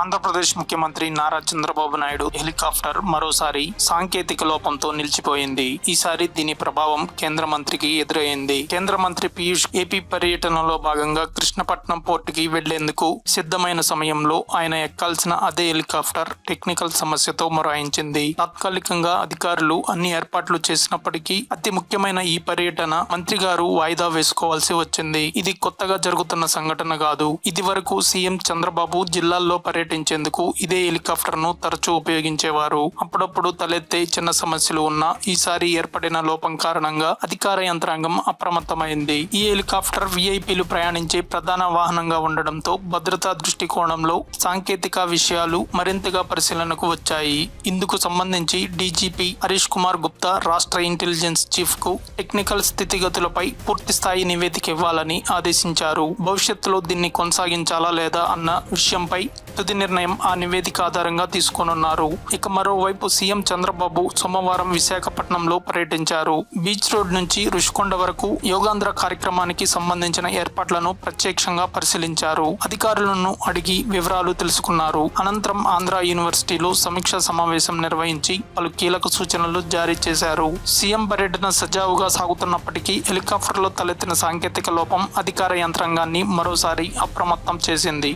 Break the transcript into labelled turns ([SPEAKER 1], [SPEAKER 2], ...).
[SPEAKER 1] ఆంధ్రప్రదేశ్ ముఖ్యమంత్రి నారా చంద్రబాబు నాయుడు హెలికాప్టర్ మరోసారి సాంకేతిక లోపంతో నిలిచిపోయింది. ఈసారి దీని ప్రభావం కేంద్ర మంత్రికి ఎదురైంది. కేంద్ర మంత్రి పీయూష్ ఏపీ పర్యటనలో భాగంగా కృష్ణపట్నం పోర్టుకి వెళ్ళేందుకు సిద్ధమైన సమయంలో ఆయన ఎక్కాల్సిన అదే హెలికాప్టర్ టెక్నికల్ సమస్యతో మొరాయించింది. తాత్కాలికంగా అధికారులు అన్ని ఏర్పాట్లు చేసినప్పటికీ అతి ముఖ్యమైన ఈ పర్యటన మంత్రి గారు వాయిదా వేసుకోవాల్సి వచ్చింది. ఇది కొత్తగా జరుగుతున్న సంఘటన కాదు. ఇది వరకు సీఎం చంద్రబాబు జిల్లాల్లో పర్యటించేందుకు ఇదే హెలికాప్టర్ను తరచూ ఉపయోగించేవారు. అప్పుడప్పుడు తలెత్తే చిన్న సమస్యలు ఉన్నా ఈసారి ఏర్పడిన లోపం కారణంగా అధికార యంత్రాంగం అప్రమత్తమైంది. ఈ హెలికాప్టర్ విఐపీలు ప్రయాణించే ప్రధాన వాహనంగా ఉండడంతో భద్రతా దృష్టికోణంలో సాంకేతిక విషయాలు మరింతగా పరిశీలనకు వచ్చాయి. ఇందుకు సంబంధించి డీజీపీ హరీష్ కుమార్ గుప్తా రాష్ట్ర ఇంటెలిజెన్స్ చీఫ్కు టెక్నికల్ స్థితిగతులపై పూర్తి స్థాయి నివేదిక ఇవ్వాలని ఆదేశించారు. భవిష్యత్తులో దీన్ని కొనసాగించాలా లేదా అన్న విషయంపై తుది నిర్ణయం ఆ నివేదిక ఆధారంగా తీసుకోనున్నారు. ఇక మరోవైపు సీఎం చంద్రబాబు సోమవారం విశాఖపట్నంలో పర్యటించారు. బీచ్ రోడ్ నుంచి రుషికొండ వరకు యోగాంధ్ర కార్యక్రమానికి సంబంధించిన ఏర్పాట్లను ప్రత్యక్షంగా పరిశీలించారు. అధికారులను అడిగి వివరాలు తెలుసుకున్నారు. అనంతరం ఆంధ్ర యూనివర్సిటీలో సమీక్షా సమావేశం నిర్వహించి పలు కీలక సూచనలు జారీ చేశారు. సీఎం పర్యటన సజావుగా సాగుతున్నప్పటికీ హెలికాప్టర్లో తలెత్తిన సాంకేతిక లోపం అధికార యంత్రాంగాన్ని మరోసారి అప్రమత్తం చేసింది.